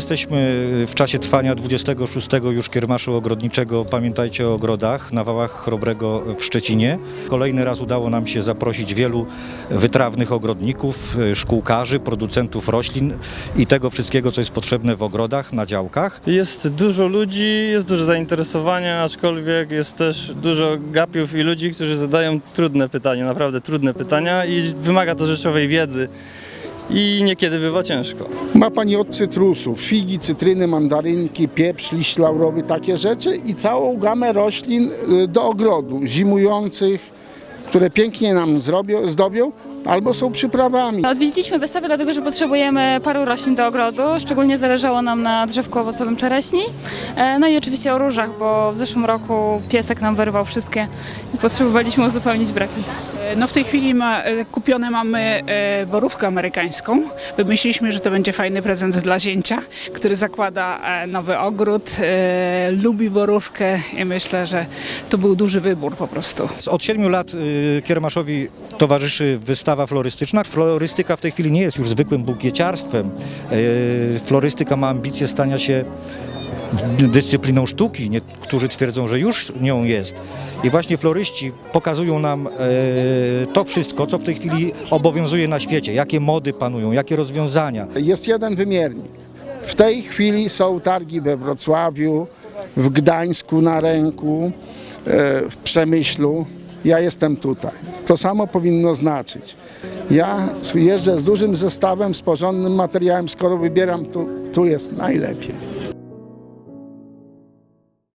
jesteśmy w czasie trwania 26 już kiermaszu ogrodniczego Pamiętajcie o ogrodach na Wałach Chrobrego w Szczecinie. Kolejny raz udało nam się zaprosić wielu wytrawnych ogrodników, y, szkółkarzy, producentów roślin i tego wszystkiego, co jest potrzebne w ogrodach, na działkach. Jest dużo ludzi, jest duże zainteresowanie, aczkolwiek jest też dużo gapiów i ludzi, którzy zadają trudne pytania, naprawdę trudne pytania i wymaga to rzeczowej wiedzy i niekiedy bywa ciężko. Ma Pani od cytrusów, figi, cytryny, mandarynki, pieprz, liść laurowy, takie rzeczy i całą gamę roślin y, do ogrodu, zimujących, które pięknie nam zrobią, zdobią, albo są przyprawami. Odwiedziliśmy wystawę dlatego, że potrzebujemy paru roślin do ogrodu. Szczególnie zależało nam na drzewku owocowym czereśni. E, No i oczywiście o różach, bo w zeszłym roku piesek nam wyrwał wszystkie i potrzebowaliśmy uzupełnić braki. No w tej chwili ma, e, kupione mamy e, borówkę amerykańską. Wymyśliliśmy, że to będzie fajny prezent dla zięcia, który zakłada e, nowy ogród, e, lubi borówkę i myślę, że to był duży wybór po prostu. Od siedmiu lat y, kiermaszowi towarzyszy wystawa florystyczna. Florystyka w tej chwili nie jest już zwykłym bukieciarstwem. Florystyka ma ambicje stania się dyscypliną sztuki. Niektórzy twierdzą, że już nią jest. I właśnie floryści pokazują nam e, to wszystko, co w tej chwili obowiązuje na świecie. Jakie mody panują, jakie rozwiązania. Jest jeden wymiernik. W tej chwili są targi we Wrocławiu, w Gdańsku na ręku, e, w Przemyślu. Ja jestem tutaj. To samo powinno znaczyć. Ja jeżdżę z dużym zestawem, z porządnym materiałem, skoro wybieram tu, tu jest najlepiej.